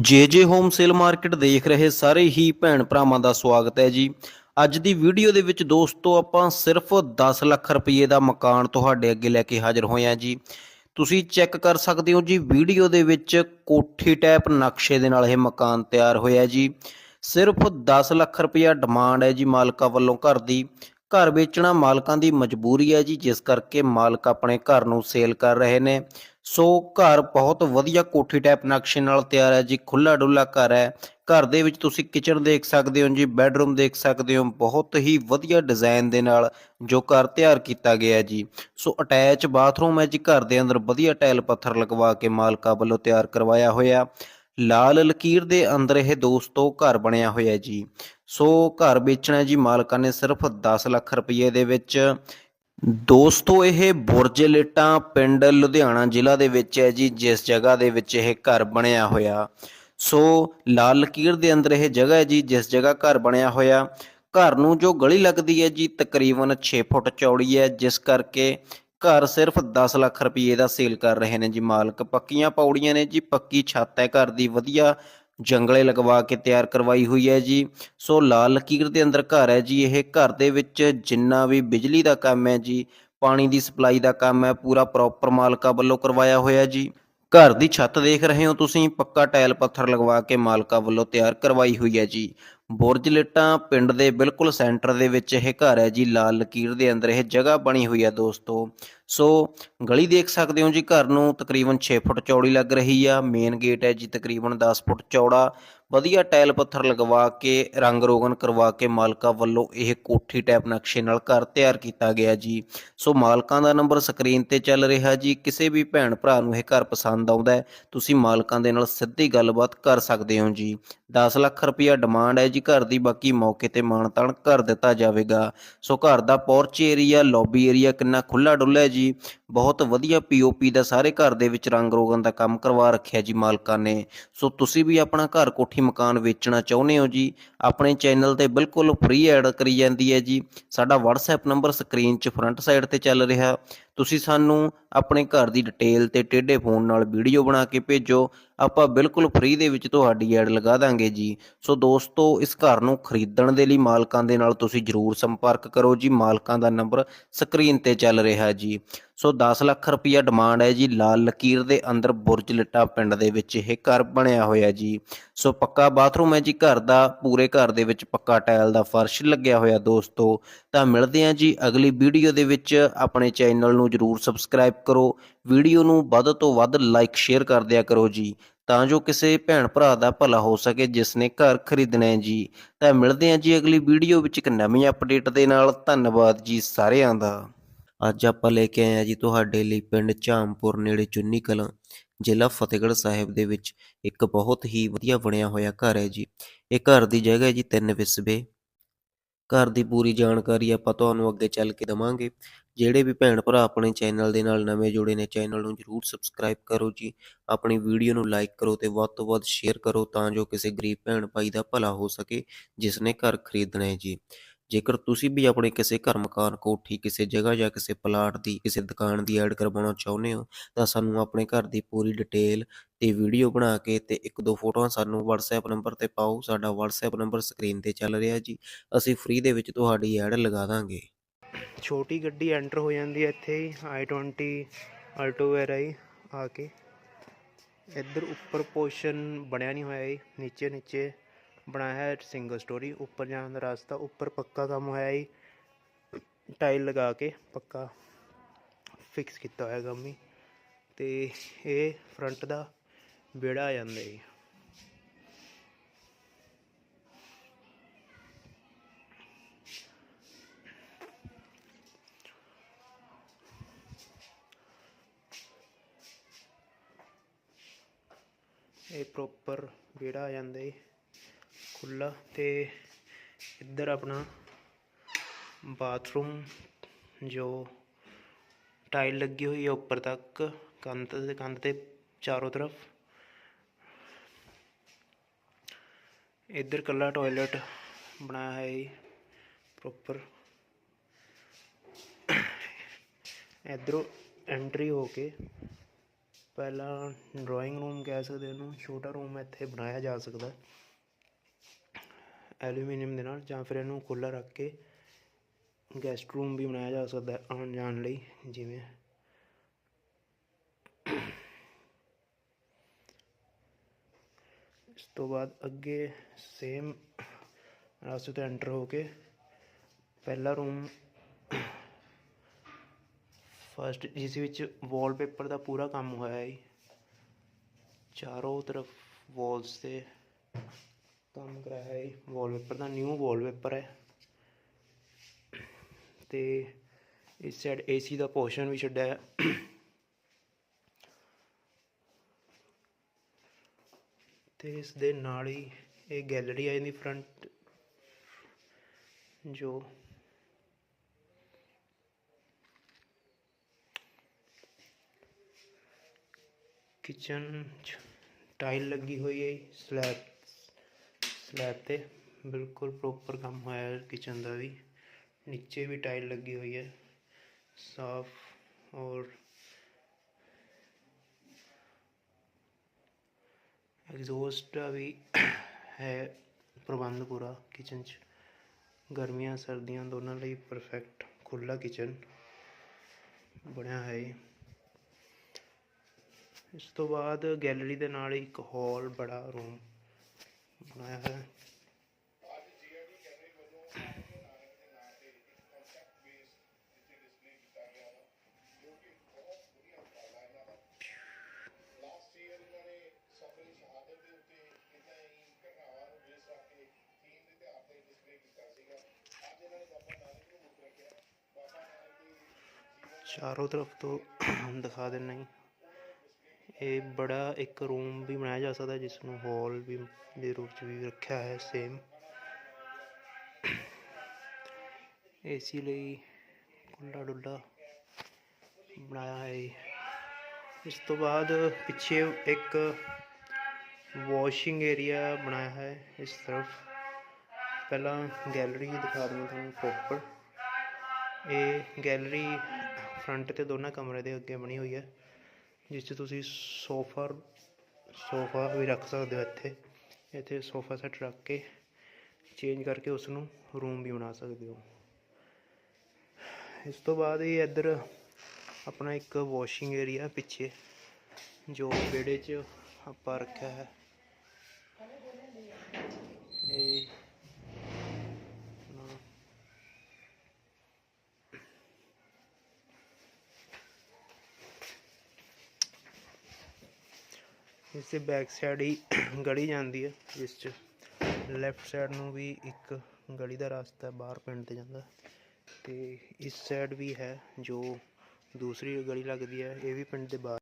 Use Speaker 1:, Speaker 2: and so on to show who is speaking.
Speaker 1: ਜੇ ਜੇ home sale market ਦੇਖ ਰਹੇ ਸਾਰੇ ਹੀ ਭੈਣ ਭਰਾਵਾਂ ਦਾ ਸਵਾਗਤ ਹੈ ਜੀ। ਅੱਜ ਦੀ ਵੀਡੀਓ ਦੇ ਵਿੱਚ ਦੋਸਤੋ, ਆਪਾਂ ਸਿਰਫ 10 ਲੱਖ ਰੁਪਏ ਦਾ ਮਕਾਨ ਤੁਹਾਡੇ ਅੱਗੇ ਲੈ ਕੇ ਹਾਜ਼ਰ ਹੋਏ ਹਾਂ ਜੀ। ਤੁਸੀਂ ਚੈੱਕ ਕਰ ਸਕਦੇ ਹੋ ਜੀ, ਵੀਡੀਓ ਦੇ ਵਿੱਚ ਕੋਠੀ ਟਾਈਪ ਨਕਸ਼ੇ ਦੇ ਨਾਲ ਇਹ ਮਕਾਨ ਤਿਆਰ ਹੋਇਆ ਜੀ। ਸਿਰਫ 10 ਲੱਖ ਰੁਪਇਆ ਡਿਮਾਂਡ ਹੈ ਜੀ ਮਾਲਕਾਂ ਵੱਲੋਂ ਘਰ ਦੀ। ਘਰ ਵੇਚਣਾ ਮਾਲਕਾਂ ਦੀ ਮਜਬੂਰੀ ਹੈ ਜੀ, ਜਿਸ ਕਰਕੇ ਮਾਲਕ ਆਪਣੇ ਘਰ ਨੂੰ ਸੇਲ ਕਰ ਰਹੇ ਨੇ। ਸੋ ਘਰ ਬਹੁਤ ਵਧੀਆ ਕੋਠੀ ਟਾਈਪ ਨਕਸ਼ੇ ਨਾਲ ਤਿਆਰ ਹੈ ਜੀ ਖੁੱਲਾ ਡੁੱਲਾ ਘਰ ਹੈ। ਘਰ ਦੇ ਵਿੱਚ ਤੁਸੀਂ ਕਿਚਨ ਦੇਖ ਸਕਦੇ ਹੋ ਜੀ ਬੈੱਡਰੂਮ ਦੇਖ ਸਕਦੇ ਹੋ, ਬਹੁਤ ਹੀ ਵਧੀਆ ਡਿਜ਼ਾਈਨ ਦੇ ਨਾਲ ਜੋ ਘਰ ਤਿਆਰ ਕੀਤਾ ਗਿਆ ਜੀ। ਸੋ ਅਟੈਚ ਬਾਥਰੂਮ ਹੈ ਜੀ, ਘਰ ਦੇ ਅੰਦਰ ਵਧੀਆ ਟਾਇਲ ਪੱਥਰ ਲਗਵਾ ਕੇ ਮਾਲਕਾਂ ਵੱਲੋਂ ਤਿਆਰ ਕਰਵਾਇਆ ਹੋਇਆ। ਲਾਲ ਲਕੀਰ ਦੇ ਅੰਦਰ ਇਹ ਦੋਸਤੋ ਘਰ ਬਣਿਆ ਹੋਇਆ ਜੀ। ਸੋ ਘਰ ਵੇਚਣਾ ਜੀ ਮਾਲਕਾਂ ਨੇ ਸਿਰਫ 10 ਲੱਖ ਰੁਪਏ ਦੇ ਵਿੱਚ। ਦੋਸਤੋ ਇਹ ਬੁਰਜ ਲੇਟਾਂ ਪਿੰਡ ਲੁਧਿਆਣਾ ਜ਼ਿਲ੍ਹਾ ਦੇ ਵਿੱਚ ਹੈ ਜੀ, ਜਿਸ ਜਗ੍ਹਾ ਦੇ ਵਿੱਚ ਇਹ ਘਰ ਬਣਿਆ ਹੋਇਆ। ਸੋ ਲਾਲ ਲਕੀਰ ਦੇ ਅੰਦਰ ਇਹ ਜਗ੍ਹਾ ਹੈ ਜੀ, ਜਿਸ ਜਗ੍ਹਾ ਘਰ ਬਣਿਆ ਹੋਇਆ। ਘਰ ਨੂੰ ਜੋ ਗਲੀ ਲੱਗਦੀ ਹੈ ਜੀ, ਤਕਰੀਬਨ 6 ਫੁੱਟ ਚੌੜੀ ਹੈ, ਜਿਸ ਕਰਕੇ ਘਰ ਸਿਰਫ 10 ਲੱਖ ਰੁਪਏ ਦਾ ਸੇਲ ਕਰ ਰਹੇ ਨੇ ਜੀ ਮਾਲਕ। ਪੱਕੀਆਂ ਪੌੜੀਆਂ ਨੇ ਜੀ, ਪੱਕੀ ਛੱਤ ਹੈ ਘਰ ਦੀ। ਵਧੀਆ ਜੰਗਲੇ ਲਗਵਾ ਕੇ ਤਿਆਰ ਕਰਵਾਈ ਹੋਈ ਹੈ ਜੀ। ਸੋ ਲਾਲ ਲਕੀਰ ਦੇ ਅੰਦਰ ਘਰ ਹੈ ਜੀ। ਇਹ ਘਰ ਦੇ ਵਿੱਚ ਜਿੰਨਾ ਵੀ ਬਿਜਲੀ ਦਾ ਕੰਮ ਹੈ ਜੀ, ਪਾਣੀ ਦੀ ਸਪਲਾਈ ਦਾ ਕੰਮ ਹੈ, ਪੂਰਾ ਪ੍ਰੋਪਰ ਮਾਲਕਾ ਵੱਲੋਂ ਕਰਵਾਇਆ ਹੋਇਆ ਜੀ। ਘਰ ਦੀ ਛੱਤ ਦੇਖ ਰਹੇ ਹੋ ਤੁਸੀਂ, ਪੱਕਾ ਟਾਇਲ ਪੱਥਰ ਲਗਵਾ ਕੇ ਮਾਲਕਾ ਵੱਲੋਂ ਤਿਆਰ ਕਰਵਾਈ ਹੋਈ ਹੈ ਜੀ। ਬੁਰਜ ਲਿਟਾਂ ਪਿੰਡ ਦੇ ਬਿਲਕੁਲ ਸੈਂਟਰ ਦੇ ਵਿੱਚ ਇਹ ਘਰ ਹੈ ਜੀ, ਲਾਲ ਲਕੀਰ ਦੇ ਅੰਦਰ ਇਹ ਜਗ੍ਹਾ ਬਣੀ ਹੋਈ ਹੈ ਦੋਸਤੋ। ਸੋ ਗਲੀ ਦੇਖ ਸਕਦੇ ਹੋ ਜੀ, ਘਰ ਨੂੰ ਤਕਰੀਬਨ 6 ਫੁੱਟ ਚੌੜੀ ਲੱਗ ਰਹੀ ਆ। ਮੇਨ ਗੇਟ ਹੈ ਜੀ, ਤਕਰੀਬਨ 10 ਫੁੱਟ ਚੌੜਾ। ਵਧੀਆ ਟਾਇਲ ਪੱਥਰ ਲਗਵਾ ਕੇ, ਰੰਗ ਰੋਗਨ ਕਰਵਾ ਕੇ ਮਾਲਕਾਂ ਵੱਲੋਂ ਇਹ ਕੋਠੀ ਟਾਈਪ ਨਕਸ਼ੇ ਨਾਲ ਘਰ ਤਿਆਰ ਕੀਤਾ ਗਿਆ ਜੀ। ਸੋ ਮਾਲਕਾਂ ਦਾ ਨੰਬਰ ਸਕਰੀਨ ਤੇ ਚੱਲ ਰਿਹਾ ਜੀ। ਕਿਸੇ ਵੀ ਭੈਣ ਭਰਾ ਨੂੰ ਇਹ ਘਰ ਪਸੰਦ ਆਉਂਦਾ ਹੈ, ਤੁਸੀਂ ਮਾਲਕਾਂ ਦੇ ਨਾਲ ਸਿੱਧੀ ਗੱਲਬਾਤ ਕਰ ਸਕਦੇ ਹੋ ਜੀ। 10 ਲੱਖ ਰੁਪਇਆ ਡਿਮਾਂਡ ਹੈ ਜੀ ਘਰ ਦੀ, ਬਾਕੀ ਮੌਕੇ ਤੇ ਮਾਨਤਾਨ ਕਰ ਦਿੱਤਾ ਜਾਵੇਗਾ। ਸੋ ਘਰ ਦਾ ਪੋਰਚ ਏਰੀਆ ਲੌਬੀ ਏਰੀਆ ਕਿੰਨਾ ਖੁੱਲਾ ਡੁੱਲਾ ਹੈ ਜੀ। ਬਹੁਤ ਵਧੀਆ ਪੀਓਪੀ ਦਾ ਸਾਰੇ ਘਰ ਦੇ ਵਿੱਚ ਰੰਗ ਰੋਗਨ ਦਾ ਕੰਮ ਕਰਵਾ ਰੱਖਿਆ ਜੀ ਮਾਲਕਾਂ ਨੇ। ਸੋ ਤੁਸੀਂ ਵੀ ਆਪਣਾ ਘਰ ਕੋਠੀ ਮਕਾਨ ਵੇਚਣਾ ਚਾਹੁੰਦੇ ਹੋ ਜੀ, ਆਪਣੇ ਚੈਨਲ ਤੇ ਬਿਲਕੁਲ ਫ੍ਰੀ ਐਡ ਕਰੀ ਜਾਂਦੀ ਹੈ ਜੀ। ਸਾਡਾ WhatsApp ਨੰਬਰ ਸਕਰੀਨ 'ਚ ਫਰੰਟ ਸਾਈਡ ਤੇ ਚੱਲ ਰਿਹਾ। ਤੁਸੀਂ ਸਾਨੂੰ ਆਪਣੇ ਘਰ ਦੀ ਡਿਟੇਲ ਤੇ ਟੇਢੇ ਫੋਨ ਨਾਲ ਵੀਡੀਓ ਬਣਾ ਕੇ ਭੇਜੋ। ਆਪਾਂ ਬਿਲਕੁਲ ਫ੍ਰੀ ਦੇ ਵਿੱਚ ਤੁਹਾਡੀ ਐਡ ਲਗਾ ਦਾਂਗੇ ਜੀ। ਸੋ ਦੋਸਤੋ, ਇਸ ਘਰ ਨੂੰ ਖਰੀਦਣ ਦੇ ਲਈ ਮਾਲਕਾਂ ਦੇ ਨਾਲ ਤੁਸੀਂ ਜਰੂਰ ਸੰਪਰਕ ਕਰੋ ਜੀ। ਮਾਲਕਾਂ ਦਾ ਨੰਬਰ ਸਕਰੀਨ ਤੇ ਚੱਲ ਰਿਹਾ ਜੀ। ਸੋ 10 ਲੱਖ ਰੁਪਈਆ ਡਿਮਾਂਡ ਹੈ ਜੀ। ਲਾਲ ਲਕੀਰ ਦੇ ਅੰਦਰ ਬੁਰਜ ਲਿੱਟਾ ਪਿੰਡ ਦੇ ਵਿੱਚ ਇਹ ਘਰ ਬਣਿਆ ਹੋਇਆ ਜੀ। ਸੋ ਪੱਕਾ ਬਾਥਰੂਮ ਹੈ ਜੀ ਘਰ ਦਾ। ਪੂਰੇ ਘਰ ਦੇ ਵਿੱਚ ਪੱਕਾ ਟਾਇਲ ਦਾ ਫਰਸ਼ ਲੱਗਿਆ ਹੋਇਆ ਦੋਸਤੋ। ਤਾਂ ਮਿਲਦੇ ਹਾਂ ਜੀ ਅਗਲੀ ਵੀਡੀਓ ਦੇ ਵਿੱਚ। ਆਪਣੇ ਚੈਨਲ ਨੂੰ ਜਰੂਰ ਸਬਸਕ੍ਰਾਈਬ ਕਰੋ। ਵੀਡੀਓ ਨੂੰ ਵੱਧ ਤੋਂ ਵੱਧ ਲਾਈਕ ਸ਼ੇਅਰ ਕਰ ਦਿਆ ਕਰੋ ਜੀ। ਤਾਂ ਜੋ ਕਿਸੇ ਭੈਣ ਭਰਾ ਦਾ ਭਲਾ ਹੋ ਸਕੇ ਜਿਸ ਨੇ ਘਰ ਖਰੀਦਣਾ ਹੈ ਜੀ। ਤਾਂ ਮਿਲਦੇ ਹਾਂ ਜੀ ਅਗਲੀ ਵੀਡੀਓ ਵਿੱਚ ਇੱਕ ਨਵੀਂ ਅਪਡੇਟ ਦੇ ਨਾਲ। ਧੰਨਵਾਦ ਜੀ ਸਾਰਿਆਂ ਦਾ। ਅੱਜ ਆਪਾਂ ਲੈ ਕੇ ਆਏ ਹਾਂ ਜੀ ਤੁਹਾਡੇ ਲਈ ਪਿੰਡ ਝਾਮਪੁਰ ਨੇੜੇ ਚੁੰਨੀ ਕਲਾਂ ਜ਼ਿਲ੍ਹਾ ਫਤਿਹਗੜ੍ਹ ਸਾਹਿਬ ਦੇ ਵਿੱਚ ਇੱਕ ਬਹੁਤ ਹੀ ਵਧੀਆ ਬਣਿਆ ਹੋਇਆ ਘਰ ਹੈ ਜੀ। ਇਹ ਘਰ ਦੀ ਜਗ੍ਹਾ ਹੈ ਜੀ ਤਿੰਨ ਵਿਸਵੇ। ਘਰ ਦੀ ਪੂਰੀ ਜਾਣਕਾਰੀ ਆਪਾਂ ਤੁਹਾਨੂੰ ਅੱਗੇ ਚੱਲ ਕੇ ਦਵਾਂਗੇ। ਜਿਹੜੇ ਵੀ ਭੈਣ ਭਰਾ ਆਪਣੇ ਚੈਨਲ ਦੇ ਨਾਲ ਨਵੇਂ ਜੁੜੇ ਨੇ, ਚੈਨਲ ਨੂੰ ਜਰੂਰ ਸਬਸਕ੍ਰਾਈਬ ਕਰੋ ਜੀ। ਆਪਣੀ ਵੀਡੀਓ ਨੂੰ ਲਾਈਕ ਕਰੋ ਤੇ ਵੱਧ ਤੋਂ ਵੱਧ ਸ਼ੇਅਰ ਕਰੋ ਤਾਂ ਜੋ ਕਿਸੇ ਗਰੀਬ ਭੈਣ ਭਾਈ ਦਾ ਭਲਾ ਹੋ ਸਕੇ, ਜਿਸ ਨੇ ਘਰ ਖਰੀਦਣਾ ਹੈ ਜੀ। ਜੇਕਰ ਤੁਸੀਂ ਵੀ ਆਪਣੇ ਕਿਸੇ ਘਰ ਮਕਾਨ ਕੋਠੀ ਕਿਸੇ ਜਗ੍ਹਾ ਜਾਂ ਕਿਸੇ ਪਲਾਟ ਦੀ, ਕਿਸੇ ਦੁਕਾਨ ਦੀ ਐਡ ਕਰਵਾਉਣਾ ਚਾਹੁੰਦੇ ਹੋ, ਤਾਂ ਸਾਨੂੰ ਆਪਣੇ ਘਰ ਦੀ ਪੂਰੀ ਡਿਟੇਲ ਤੇ ਵੀਡੀਓ ਬਣਾ ਕੇ ਤੇ ਇੱਕ ਦੋ ਫੋਟੋਆਂ ਸਾਨੂੰ WhatsApp ਨੰਬਰ ਤੇ ਪਾਓ। ਸਾਡਾ WhatsApp ਨੰਬਰ ਸਕਰੀਨ ਤੇ ਚੱਲ ਰਿਹਾ ਜੀ। ਅਸੀਂ ਫ੍ਰੀ ਦੇ ਵਿੱਚ ਤੁਹਾਡੀ ਐਡ ਲਗਾ ਦਾਂਗੇ।
Speaker 2: ਛੋਟੀ ਗੱਡੀ ਐਂਟਰ ਹੋ ਜਾਂਦੀ ਹੈ ਇੱਥੇ ਹੀ i20 ਆਲਟੋ ਵੈਰਾਈ ਆ ਕੇ। ਇੱਧਰ ਉੱਪਰ ਪੋਰਸ਼ਨ ਬਣਿਆ ਨਹੀਂ ਹੋਇਆ ਜੀ ਨੀਚੇ ਨੀਚੇ ਬਣਾਇਆ ਹੈ ਸਿੰਗਲ ਸਟੋਰੀ ਉੱਪਰ ਜਾਣ ਦਾ ਰਸਤਾ, ਉੱਪਰ ਪੱਕਾ ਕੰਮ ਹੋਇਆ ਜੀ। ਟਾਈਲ ਲਗਾ ਕੇ ਪੱਕਾ ਫਿਕਸ ਕੀਤਾ ਹੋਇਆ ਕੰਮ ਹੀ। ਤੇ ਇਹ ਫਰੰਟ ਦਾ ਵਿਹੜਾ ਆ ਜਾਂਦਾ ਜੀ। ਇਹ ਪ੍ਰੋਪਰ ਵਿਹੜਾ ਆ ਜਾਂਦਾ ਜੀ। ਖੁੱਲਾ ਤੇ ਇੱਧਰ ਆਪਣਾ ਬਾਥਰੂਮ ਜੋ ਟਾਈਲ ਲੱਗੀ ਹੋਈ ਹੈ ਉੱਪਰ ਤੱਕ, ਕੰਧ ਤੇ ਕੰਧ ਤੇ ਚਾਰੋਂ ਤਰਫ। ਇੱਧਰ ਕੱਲਾ ਟਾਇਲਟ ਬਣਾਇਆ ਹੈ ਜੀ ਪ੍ਰੋਪਰ ਇੱਧਰੋਂ ਐਂਟਰੀ ਹੋ ਕੇ ਪਹਿਲਾਂ ਡਰਾਇੰਗ ਰੂਮ ਕਹਿ ਸਕਦੇ ਹੋ ਇਹਨੂੰ, ਛੋਟਾ ਰੂਮ ਇੱਥੇ ਬਣਾਇਆ ਜਾ ਸਕਦਾ। ਐਲੂਮੀਨੀਅਮ ਦੇ ਨਾਲ ਜਾਂ ਫਿਰ ਇਹਨੂੰ ਖੁੱਲ੍ਹਾ ਰੱਖ ਕੇ ਗੈਸਟ ਰੂਮ ਵੀ ਬਣਾਇਆ ਜਾ ਸਕਦਾ ਹੈ ਆਉਣ ਜਾਣ ਲਈ, ਜਿਵੇਂ ਇਸ ਤੋਂ ਬਾਅਦ ਅੱਗੇ ਸੇਮ ਰਸਤੇ ਤੋਂ ਐਂਟਰ ਹੋ ਕੇ ਪਹਿਲਾ ਰੂਮ ਫਸਟ ਜਿਸ ਵਿੱਚ ਵਾਲਪੇਪਰ ਦਾ ਪੂਰਾ ਕੰਮ ਹੋਇਆ ਹੈ ਚਾਰੋਂ ਤਰਫ ਵਾਲਸ ਤੇ ਕੰਮ ਕਰਾਇਆ ਹੈ ਵਾਲਪੇਪਰ ਦਾ ਨਿਊ ਵਾਲਪੇਪਰ ਹੈ। ਤੇ ਇਸ ਸਾਈਡ ਏਸੀ ਦਾ ਪੋਰਸ਼ਨ ਵੀ ਛੱਡਿਆ ਹੈ। ਤੇ ਇਸ ਦੇ ਨਾਲ ਹੀ ਇਹ ਗੈਲਰੀ ਆ ਜਾਂਦੀ ਫਰੰਟ ਜੋ ਕਿਚਨ ਚ ਟਾਈਲ ਲੱਗੀ ਹੋਈ ਹੈ ਸਲੈਬ ਸਲੈਬ ਤੇ ਬਿਲਕੁਲ ਪ੍ਰੋਪਰ ਕੰਮ ਹੋਇਆ ਹੈ ਕਿਚਨ ਦਾ ਵੀ। ਨੀਚੇ ਵੀ ਟਾਈਲ ਲੱਗੀ ਹੋਈ ਹੈ, ਸਾਫ਼ ਔਰ ਐਗਜ਼ੌਸਟ ਦਾ ਵੀ ਹੈ ਪ੍ਰਬੰਧ ਪੂਰਾ ਕਿਚਨ 'ਚ। ਗਰਮੀਆਂ, ਸਰਦੀਆਂ ਦੋਨਾਂ ਲਈ ਪਰਫੈਕਟ ਖੁੱਲਾ ਕਿਚਨ ਬਣਿਆ ਹੈ ਇਸ ਤੋਂ ਬਾਅਦ ਗੈਲਰੀ ਦੇ ਨਾਲ ਇੱਕ ਹਾਲ ਬੜਾ ਰੂਮ ਬਣਾਇਆ ਹੈ ਚਾਰੋਂ ਤਰਫ ਤੋਂ ਦਿਖਾ ਦਿੰਨਾ ਜੀ ਇਹ ਬੜਾ ਇੱਕ ਰੂਮ ਵੀ ਬਣਾਇਆ ਜਾ ਸਕਦਾ ਜਿਸ ਨੂੰ ਹਾਲ ਵੀ ਦੇ ਰੂਪ ਚ ਵੀ ਰੱਖਿਆ ਹੈ ਸੇਮ ਏਸੀ ਲਈ ਖੁੱਲਾ ਡੁੱਲਾ ਬਣਾਇਆ ਹੈ ਇਹ। ਇਸ ਤੋਂ ਬਾਅਦ ਪਿੱਛੇ ਇੱਕ ਵਾਸ਼ਿੰਗ ਏਰੀਆ ਬਣਾਇਆ ਹੈ ਇਸ ਤਰਫ। ਪਹਿਲਾਂ ਗੈਲਰੀ ਦਿਖਾ ਦਿੰਦਾ ਤੁਹਾਨੂੰ ਪ੍ਰੋਪਰ ਇਹ ਗੈਲਰੀ ਫਰੰਟ ਤੇ ਦੋਨਾਂ ਕਮਰੇ ਦੇ ਅੱਗੇ ਬਣੀ ਹੋਈ ਹੈ। ਜਿਸ 'ਚ ਤੁਸੀਂ ਸੋਫਾ ਸੋਫਾ ਵੀ ਰੱਖ ਸਕਦੇ ਹੋ ਇੱਥੇ। ਇੱਥੇ ਸੋਫਾ ਸੈੱਟ ਰੱਖ ਕੇ ਚੇਂਜ ਕਰਕੇ ਉਸ ਨੂੰ ਰੂਮ ਵੀ ਬਣਾ ਸਕਦੇ ਹੋ। ਇਸ ਤੋਂ ਬਾਅਦ ਇਹ ਇੱਧਰ ਆਪਣਾ ਇੱਕ ਵਾਸ਼ਿੰਗ ਏਰੀਆ ਪਿੱਛੇ, ਜੋ ਵਿਹੜੇ 'ਚ ਆਪਾਂ ਰੱਖਿਆ ਹੈ। ਇਹ ਆਪਣਾ ਇਸ ਦੇ ਬੈਕ ਸਾਈਡ ਹੀ ਗਲੀ ਜਾਂਦੀ ਹੈ, ਜਿਸ 'ਚ ਲੈਫਟ ਸਾਈਡ ਨੂੰ ਵੀ ਇੱਕ ਗਲੀ ਦਾ ਰਸਤਾ ਬਾਹਰ ਪਿੰਡ ਤੇ ਜਾਂਦਾ। ਤੇ ਇਸ ਸਾਈਡ ਵੀ ਹੈ, ਜੋ ਦੂਸਰੀ ਗਲੀ ਲੱਗਦੀ ਹੈ, ਇਹ ਵੀ ਪਿੰਡ ਦੇ ਬਾਹਰ।